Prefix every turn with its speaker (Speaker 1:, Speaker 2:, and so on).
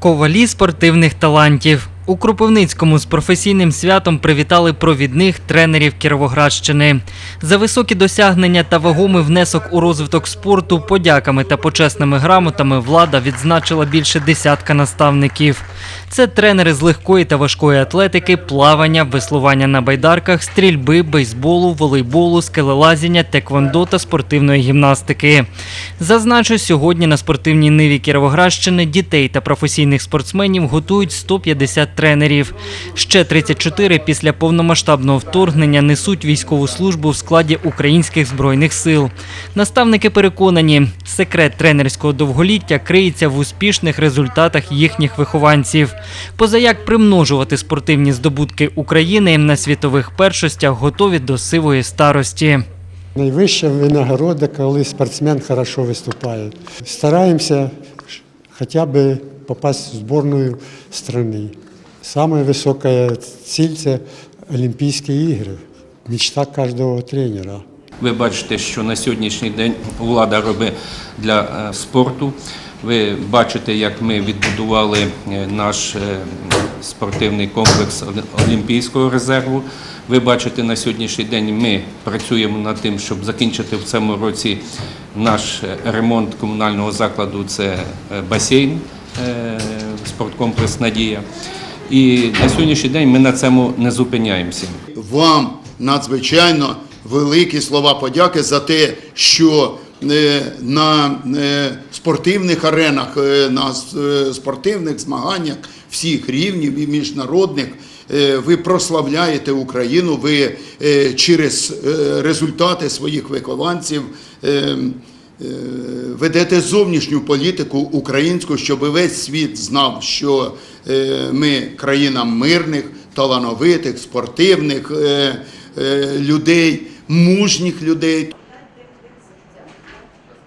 Speaker 1: Ковалі спортивних талантів. У Кропивницькому з професійним святом привітали провідних тренерів Кіровоградщини. За високі досягнення та вагомий внесок у розвиток спорту, подяками та почесними грамотами влада відзначила більше десятка наставників. Це тренери з легкої та важкої атлетики, плавання, веслування на байдарках, стрільби, бейсболу, волейболу, скелелазіння, теквондо та спортивної гімнастики. Зазначу, сьогодні на спортивній ниві Кіровоградщини дітей та професійних спортсменів готують 150 тренерів. Ще 34 після повномасштабного вторгнення несуть військову службу в складі українських збройних сил. Наставники переконані, секрет тренерського довголіття криється в успішних результатах їхніх вихованців. Позаяк примножувати спортивні здобутки України на світових першостях готові до сивої старості.
Speaker 2: Найвища винагорода, коли спортсмен хорошо виступає. Стараємося хоча б попасть в збірну країни. Саме висока ціль це Олімпійські ігри. Мечта кожного тренера.
Speaker 3: Ви бачите, що на сьогоднішній день влада робить для е, спорту. Ви бачите, як ми відбудували е, наш е, спортивний комплекс Олімпійського резерву. Ви бачите, на сьогоднішній день ми працюємо над тим, щоб закінчити в цьому році наш ремонт комунального закладу. Це басейн, спорткомплекс Надія. І на сьогоднішній день ми на цьому не зупиняємося.
Speaker 4: вам надзвичайно великі слова подяки за те, що е, на е, спортивних аренах, е, на спортивних змаганнях всіх рівнів і міжнародних ви прославляєте Україну, ви через результати своїх вихованців. Ведете зовнішню політику українську, щоб весь світ знав, що ми країна мирних, талановитих, спортивних людей, мужніх людей.